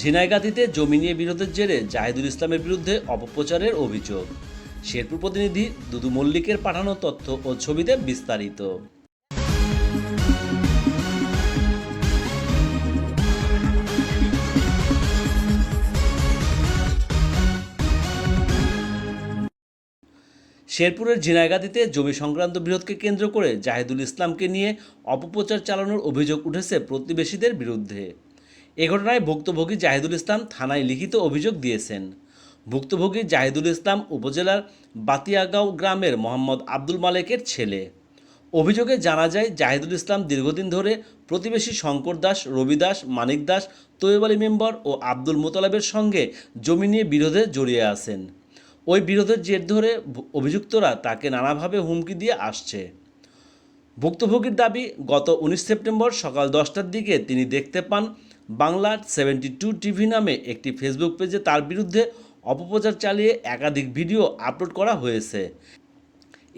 ঝিনাইগাতিতে জমি নিয়ে বিরোধের জেরে জাহিদুল ইসলামের বিরুদ্ধে অপপ্রচারের অভিযোগ। শেরপুর প্রতিনিধি দুদু মল্লিকের পাঠানো তথ্য ও ছবিতে বিস্তারিত। শেরপুরের ঝিনাইগাতিতে জমি সংক্রান্ত বিরোধকে কেন্দ্র করে জাহিদুল ইসলামকে নিয়ে অপপ্রচার চালানোর অভিযোগ উঠেছে প্রতিবেশীদের বিরুদ্ধে। এ ঘটনায় ভুক্তভোগী জাহিদুল ইসলাম থানায় লিখিত অভিযোগ দিয়েছেন। ভুক্তভোগী জাহিদুল ইসলাম উপজেলার বাতিয়াগাঁও গ্রামের মোহাম্মদ আব্দুল মালেকের ছেলে। অভিযোগে জানা যায়, জাহিদুল ইসলাম দীর্ঘদিন ধরে প্রতিবেশী শঙ্কর দাস, রবি দাস, মানিক দাস, তৈয়ব আলী মেম্বর ও আব্দুল মোতালাবের সঙ্গে জমি নিয়ে বিরোধে জড়িয়ে আছেন। ওই বিরোধের জের ধরে অভিযুক্তরা তাকে নানাভাবে হুমকি দিয়ে আসছে। ভুক্তভোগীর দাবি, গত উনিশ সেপ্টেম্বর সকাল দশটার দিকে তিনি দেখতে পান বাংলার সেভেন্টি টু টিভি নামে একটি ফেসবুক পেজে তার বিরুদ্ধে অপপ্রচার চালিয়ে একাধিক ভিডিও আপলোড করা হয়েছে।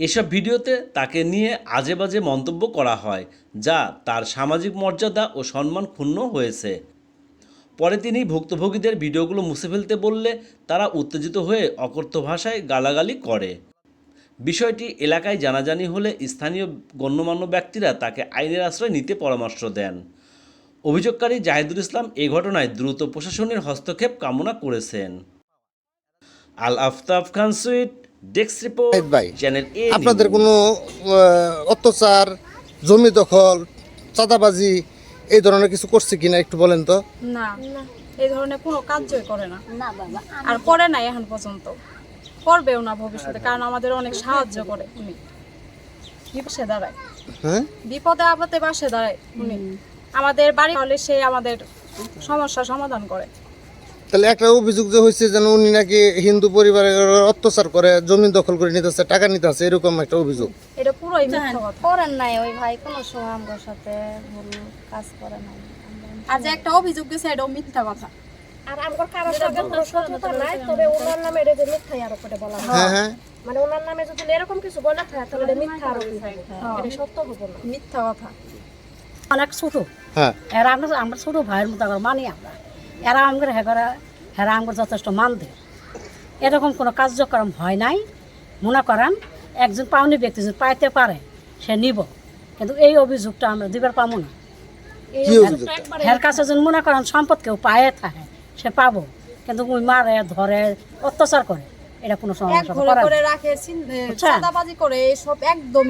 এসব ভিডিওতে তাকে নিয়ে আজে বাজে মন্তব্য করা হয়, যা তার সামাজিক মর্যাদা ও সম্মান ক্ষুণ্ণ হয়েছে। পরে তিনি ভুক্তভোগীদের ভিডিওগুলো মুছে ফেলতে বললে তারা উত্তেজিত হয়ে অকথ্য ভাষায় গালাগালি করে। বিষয়টি এলাকায় জানাজানি হলে স্থানীয় গণ্যমান্য ব্যক্তিরা তাকে আইনের আশ্রয় নিতে পরামর্শ দেন। অভিযোগকারী জাহিদুল ইসলাম এই ঘটনায় দ্রুত প্রশাসনের হস্তক্ষেপ কামনা করেছেন। Al Aftab Khan sweet desk report ভাই, চ্যানেল এ আপনাদের কোনো অত্যাচার জমি দখল চাঁদাবাজি এই ধরনের কিছু করছে কিনা একটু বলেন তো? না এই ধরনের কোনো কাজই করে না। না বাবা আর করে নাই এখন পর্যন্ত। করবেও না ভবিষ্যতে কারণ আমাদের অনেক সাহায্য করে উনি। বিপাশে দাঁড়ায় হ্যাঁ? বিপদে আপদে পাশে দাঁড়ায় উনি। আমাদের বাড়ি হলে সে আমাদের সমস্যা সমাধান করে। তাহলে একটা অভিযোগ যে হয়েছে যেন উনি নাকি হিন্দু পরিবারের অত্যাচার করে জমি দখল করে নিতেছে টাকা নিতেছে এরকম একটা অভিযোগ। এটা পুরোই করেন নাই ওই ভাই কোনো সময় আমার সাথে ভুল কাজ করে নাই। আর যে একটা অভিযোগ দিয়েছে এটাও মিথ্যা কথা। আর আমার কারোর সঙ্গে কোনো শত্রুতা নাই তবে ওনার নামে এটা মিথ্যাই আরোপ করে বলা হয়। হ্যাঁ হ্যাঁ। মানে ওনার নামে যদি এরকম কিছু বলে থাকে তাহলে মিথ্যা আরোপ। এটা সত্য হব না। মিথ্যা কথা। অনেক ছোট। হ্যাঁ। এরা আমরা আমরা ছোট ভাইয়ের মতো করে মানি আমরা। এরা আমাদের হেগরা হেরা আমাদের যথেষ্ট মান দেয় এরকম কোনো কার্যক্রম হয় নাই। মনে করেন একজন পাওনি ব্যক্তি যদি পাইতে পারে সে নিব। কিন্তু এই অভিযোগটা আমরা দিবার পাবো না। হের কাছে যদি মনে করেন সম্পদ কেউ পায়ে থাকে সে পাবো। কিন্তু ওই মারে ধরে অত্যাচার করে। এটা কোনো সমস্যা করে না। করে রাখে? চাঁদাবাজি করে এসব একদম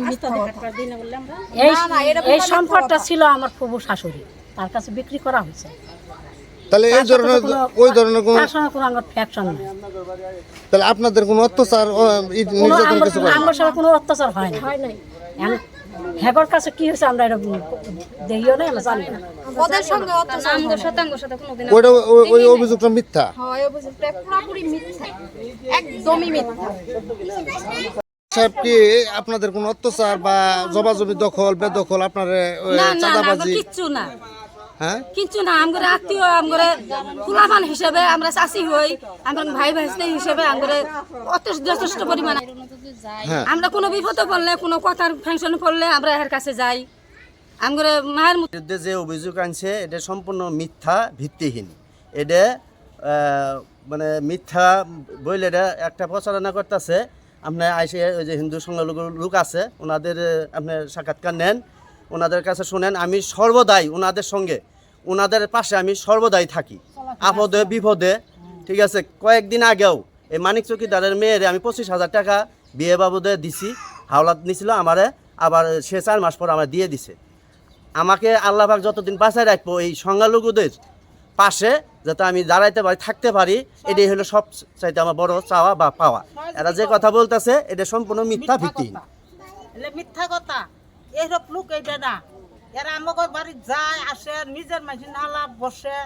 এই না, না, এই সম্পদটা ছিল আমার প্রভু শাশুড়ি। তার কাছে বিক্রি করা হয়েছে। তাহলে এই ধরনের ওই ধরনের কোনো কোনো আমার ফ্যাকশন নেই। তাহলে আপনাদের কোনো অত্যাচার নির্যাতন আমার কিছু করে আমার সাথে কোনো অত্যাচার হয় না। হয় নাই। হ্যাগর কাছে কি হয়েছে আমরা এটা দেখিও না আমরা জানি না। ওদের সঙ্গে অত হয় শতাঙ্গ সাথে কোনোদিন ওইটা ওই- ওই অভিযোগটা মিথ্যা? হয় অভিযোগটা পুরোপুরি মিথ্যা। একদমই মিথ্যা। সাহেব কি আপনাদের কোনো অত্যাচার বা জবাজবি দখল বেদখল আপনার চাঁদাবাজি? কিচ্ছু না। হ্যাঁ? কিচ্ছু না আমরা আত্মীয় আমরা ফুলাফান হিসেবে আমরা চাষি হই আমরা ভাই ভাইস্তে হিসেবে আমরা অত যথেষ্ট পরিমাণে। হ্যাঁ। আমরা কোনো বিপদে পড়লে কোনো কথার ফ্যাংশনে পড়লে আমরা এর কাছে যাই। আমরা মায়ের বিরুদ্ধে যে অভিযোগ আনছে এটা সম্পূর্ণ মিথ্যা ভিত্তিহীন। এটা মানে মিথ্যা বইলে এটা একটা প্রচারণা করতেছে। আপনার আইসে ওই যে হিন্দু সংখ্যালঘু লোক আছে ওনাদের আপনার সাক্ষাৎকার নেন। ওনাদের কাছে শুনেন আমি সর্বদাই ওনাদের সঙ্গে ওনাদের পাশে আমি সর্বদাই থাকি। আপদে বিপদে ঠিক আছে কয়েকদিন আগেও এই মানিক চৌকিদারের মেয়েরে আমি পঁচিশ হাজার টাকা বিয়ে বাবদে দিছি হাওলাত নিছিল আমারে আবার সে চার মাস পর আমার দিয়ে দিছে। আমাকে আল্লাহবাক যতদিন বাঁচায় রাখব এই সংখ্যালঘুদের পাশে যাতে আমি দাঁড়াইতে পারি থাকতে পারি এটাই হলো সব চাইতে আমার বড় চাওয়া বা পাওয়া। এরা যে কথা বলতেছে এটা সম্পূর্ণ মিথ্যা ভিত্তিহীন। এলে মিথ্যা কথা। এইসব লোক এইটা না। এরা আমাকে বাড়ি যায়, আসে, নিজের মানুষ নালা বসে।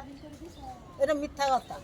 এটা মিথ্যা কথা।